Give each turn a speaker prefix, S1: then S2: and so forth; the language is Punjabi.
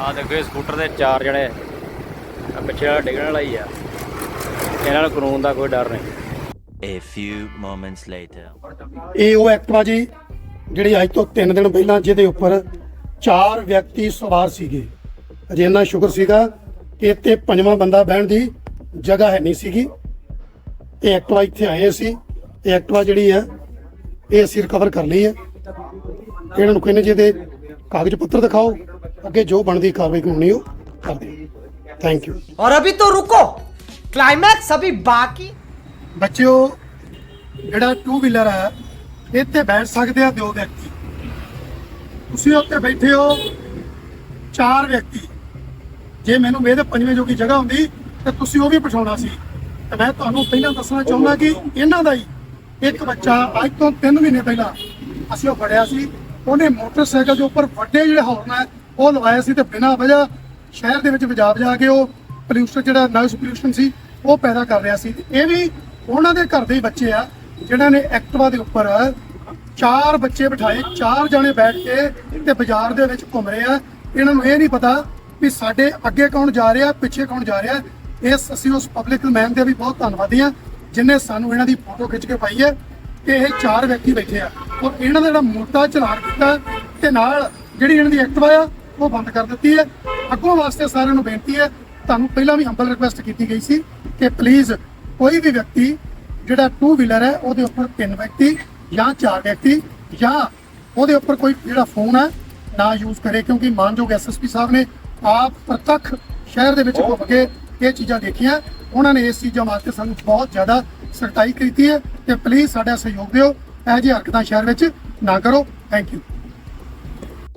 S1: ਆ ਦੇਖੋ ਇਹ ਸਕੂਟਰ ਦੇ ਚਾਰ ਜਣੇ ਆ ਪਿੱਛੇ ਵਾਲਾ ਡਿੱਗਣ ਵਾਲਾ ਹੀ ਆ। ਇਹਨਾਂ ਨੂੰ ਕਾਨੂੰਨ ਦਾ ਕੋਈ ਡਰ ਨਹੀਂ।
S2: A few moments later.
S3: ਇਹ ਉਹ ਐਕਟਿਵਾ ਜੀ ਜਿਹੜੀ ਅੱਜ ਤੋਂ 3 ਦਿਨ ਪਹਿਲਾਂ ਜਿਹਦੇ ਉੱਪਰ ਚਾਰ ਵਿਅਕਤੀ ਸਵਾਰ ਸੀਗੇ। ਅਜੇ ਇੰਨਾ ਸ਼ੁਕਰ ਸੀਗਾ ਕਿ ਇੱਥੇ ਪੰਜਵਾਂ ਬੰਦਾ ਬਹਿਣ ਦੀ ਜਗ੍ਹਾ ਹੈ ਨਹੀਂ ਸੀਗੀ। ਇਹ ਐਕਟਿਵਾ ਇੱਥੇ ਆਏ ਸੀ। ਇਹ ਐਕਟਿਵਾ ਜਿਹੜੀ ਹੈ ਇਹ ਅਸੀਂ ਰਿਕਵਰ ਕਰ ਲਈ ਹੈ। ਇਹਨਾਂ ਨੂੰ ਕਹਿੰਦੇ ਜਿਹਦੇ ਕਾਗਜ਼ ਪੱਤਰ ਦਿਖਾਓ। ਅੱਗੇ ਜੋ ਬਣਦੀ ਕਾਰਵਾਈ ਕਾਨੂੰਨੀ ਉਹ ਕਰਦੇ ਥੈਂਕ ਯੂ
S4: और अभी तो रुको क्लाइमैक्स अभी बाकी
S3: ਬੱਚਿਓ ਜਿਹੜਾ ਟੂ ਵੀਲਰ ਹੈ ਇੱਥੇ ਬੈਠ ਸਕਦੇ ਆ ਦੋ ਵਿਅਕਤੀ ਤੁਸੀਂ ਉੱਤੇ ਬੈਠੇ ਹੋ ਚਾਰ ਵਿਅਕਤੀ ਜੇ ਮੈਨੂੰ ਮੇਰੇ ਪੰਜਵੇਂ ਜੋਗੀ ਜਗ੍ਹਾ ਹੁੰਦੀ ਤੇ ਤੁਸੀਂ ਉਹ ਵੀ ਬਿਠਾਉਣਾ ਸੀ ਤੇ ਮੈਂ ਤੁਹਾਨੂੰ ਪਹਿਲਾਂ ਦੱਸਣਾ ਚਾਹੁੰਦਾ ਕਿ ਇਹਨਾਂ ਦਾ ਹੀ ਇੱਕ ਬੱਚਾ ਅੱਜ ਤੋਂ 3 ਮਹੀਨੇ ਪਹਿਲਾਂ ਅਸੀਂ ਉਹ ਫੜਿਆ ਸੀ ਉਹਨੇ ਮੋਟਰਸਾਈਕਲ ਦੇ ਉੱਪਰ ਵੱਡੇ ਜਿਹੜੇ ਹੌਰਨ ਹੈ ਉਹ ਲਵਾਇਆ ਸੀ ਤੇ ਬਿਨਾਂ ਵਜ੍ਹਾ ਸ਼ਹਿਰ ਦੇ ਵਿੱਚ ਵਜਾ ਵਜਾ ਕੇ ਉਹ ਪੋਲਿਊਸ਼ਨ ਜਿਹੜਾ ਨੋਇਸ ਪੋਲਿਊਸ਼ਨ ਸੀ, ਉਹ ਪੈਦਾ ਕਰ ਰਿਹਾ ਸੀ। ਇਹ ਵੀ ਉਹਨਾਂ ਦੇ ਘਰ ਦੇ ਬੱਚੇ ਆ, ਜਿਨ੍ਹਾਂ ਨੇ ਐਕਟਵਾ ਦੇ ਉੱਪਰ ਚਾਰ ਬੱਚੇ ਬਿਠਾਏ, ਚਾਰ ਜਣੇ ਬੈਠ ਕੇ ਤੇ ਬਾਜ਼ਾਰ ਦੇ ਵਿੱਚ ਘੁੰਮ ਰਹੇ ਆ। ਇਹਨਾਂ ਨੂੰ ਇਹ ਨਹੀਂ ਪਤਾ ਵੀ ਸਾਡੇ ਅੱਗੇ ਕੌਣ ਜਾ ਰਿਹਾ, ਪਿੱਛੇ ਕੌਣ ਜਾ ਰਿਹਾ। ਇਸ ਅਸੀਂ ਉਸ ਪਬਲਿਕ ਮੈਨ ਦੇ ਵੀ ਬਹੁਤ ਧੰਨਵਾਦੀ ਆ ਜਿਨੇ ਸਾਨੂੰ ਇਹਨਾਂ ਦੀ ਫੋਟੋ ਖਿੱਚ ਕੇ ਪਾਈ ਹੈ ਕਿ ਇਹ ਚਾਰ ਵਿਅਕਤੀ ਬੈਠੇ ਆ। ਔਰ ਇਹਨਾਂ ਦਾ ਜਿਹੜਾ ਮੋਟਾ ਚਲਾਨ ਕੀਤਾ ਤੇ ਨਾਲ ਜਿਹੜੀ ਇਹਨਾਂ ਦੀ ਐਕਟਿਵਾ ਆ ਉਹ ਬੰਦ ਕਰ ਦਿੱਤੀ ਹੈ। ਅੱਗੋਂ ਵਾਸਤੇ ਸਾਰਿਆਂ ਨੂੰ ਬੇਨਤੀ ਹੈ, ਤੁਹਾਨੂੰ ਪਹਿਲਾਂ ਵੀ ਹੰਬਲ ਰਿਕੁਐਸਟ ਕੀਤੀ ਗਈ ਸੀ ਕਿ ਪਲੀਜ਼ ਕੋਈ ਵੀ ਵਿਅਕਤੀ ਜਿਹੜਾ ਟੂ ਵੀਲਰ ਹੈ, ਉਹਦੇ ਉੱਪਰ ਤਿੰਨ ਵਿਅਕਤੀ ਜਾਂ ਚਾਰ ਵਿਅਕਤੀ ਜਾਂ ਉਹਦੇ ਉੱਪਰ ਕੋਈ ਜਿਹੜਾ ਫੋਨ ਹੈ, ਨਾ ਯੂਜ਼ ਕਰੇ, ਕਿਉਂਕਿ ਮਾਨਯੋਗ ਐਸਐਸਪੀ ਸਾਹਿਬ ਨੇ ਆਪ ਪ੍ਰਤੱਖ ਸ਼ਹਿਰ ਦੇ ਵਿੱਚ ਘੁੰਮ ਕੇ ਇਹ ਚੀਜ਼ਾਂ ਦੇਖੀਆਂ। ਉਹਨਾਂ ਨੇ ਇਸ ਚੀਜ਼ਾਂ ਵਾਸਤੇ ਸਾਨੂੰ ਬਹੁਤ ਜ਼ਿਆਦਾ ਸਖਤਾਈ ਕੀਤੀ ਹੈ ਤੇ ਪਲੀਜ਼ ਸਾਡਾ ਸਹਿਯੋਗ ਦਿਓ। ਇਹ ਜਿਹੀ ਹਰਕਤਾਂ ਸ਼ਹਿਰ ਵਿੱਚ ਨਾ ਕਰੋ। Thank you